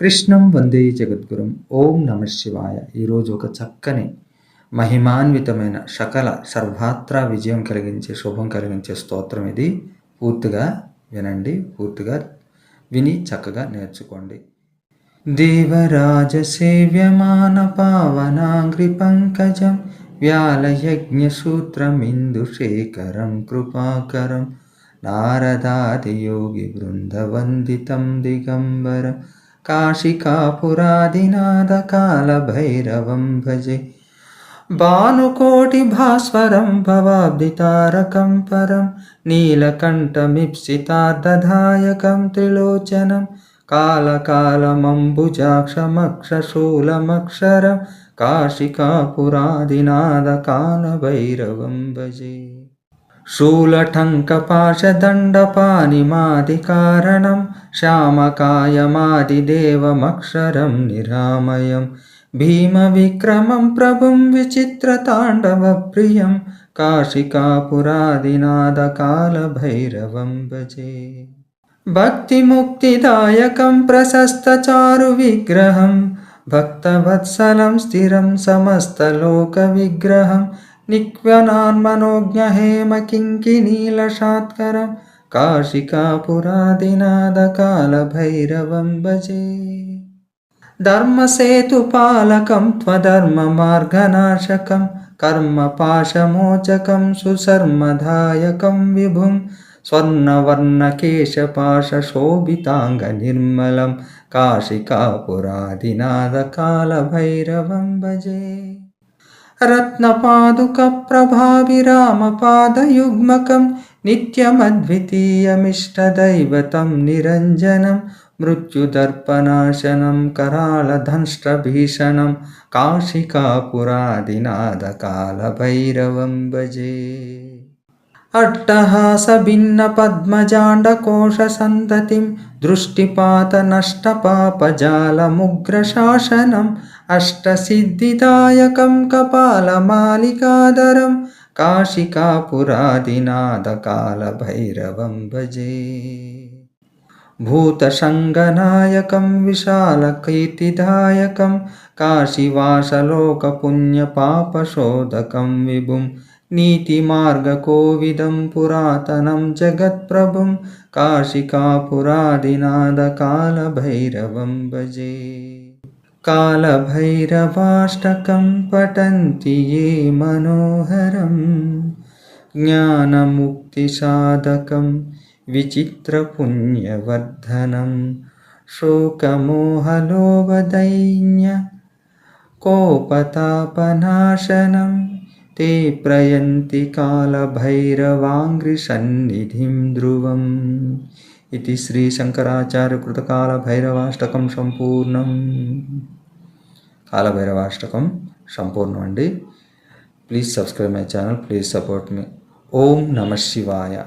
కృష్ణం వందే జగద్గురం. ఓం నమ శివాయ. ఈరోజు ఒక చక్కని మహిమాన్వితమైన సకల సర్వాత్రా విజయం కలిగించే శుభం కలిగించే స్తోత్రం ఇది. పూర్తిగా వినండి పూర్తిగా విని చక్కగా నేర్చుకోండి. దేవరాజ సేవ్యమాన పావనాంగ్రి పంకజం వ్యాలయజ్ఞసూత్రమిందుశేఖరం కృపాకరం నారదాది యోగి బృందవందితం దిగంబరం काशिकापुरादिनादकालभैरवं भजे। भानुकोटिभास्वरं भवाब्दितारकं परं नीलकण्ठमीप्सितार्धधायकं त्रिलोचनं कालकालमम्बुजाक्षमक्षशूलमक्षरं काशिकापुरादिनादकालभैरवं भजे शूलटङ्कपाशदण्डपानिमादिकारणं श्यामकायमादिदेवमक्षरं निरामयं। भीमविक्रमं प्रभुं विचित्रताण्डवप्रियं काशिकापुरादिनादकालभैरवं भजे। भक्तिमुक्तिदायकं प्रशस्तचारुविग्रहं भक्तवत्सलं स्थिरं समस्तलोकविग्रहं निक्व्यनान्मनोज्ञहेमकिङ्किनीलशात्करं काशिकापुरादिनादकालभैरवं भजे। धर्मसेतुपालकं त्वधर्ममार्गनाशकं कर्मपाशमोचकं सुशर्मदायकं विभुं स्वर्णवर्णकेशपाशशोभिताङ्गनिर्मलं काशिकापुरादिनादकालभैरवं भजे रत्नपादुकप्रभाभिरामपादयुग्मकं नित्यमद्वितीयमिष्टदैवतं निरञ्जनं मृत्युदर्पनाशनं करालधंष्ट्रभीषणं काशिकापुरादिनादकालभैरवं भजे अट्टहासभिन्नपद्मजाण्डकोशसन्ततिं दृष्टिपातनष्टपापजालमुग्रशासनम् अष्टसिद्धिदायकं कपालमालिकाधरं काशिकापुरादिनादकालभैरवं भजे। भूतसङ्गनायकं विशालकीर्तिदायकं काशीवासलोकपुण्यपापशोधकं विभुं नीतिमार्गकोविदं पुरातनं जगत्प्रभुं काशिकापुरादिनादकालभैरवं भजे। कालभैरवाष्टकं पठन्ति ये मनोहरं। ज्ञानमुक्तिसाधकं विचित्रपुण्यवर्धनं। शोकमोहलोभदैन्य कोपतापनाशनं ते प्रयन्ति कालभैरवाङ्घ्रिसन्निधिं ध्रुवम् इति శ్రీశంకరాచార్యకృతకాలభైరవాష్టకం సంపూర్ణం కాలభైరవాష్టకం సంపూర్ణం అండి please subscribe my channel please support మీ ఓం నమ శివాయ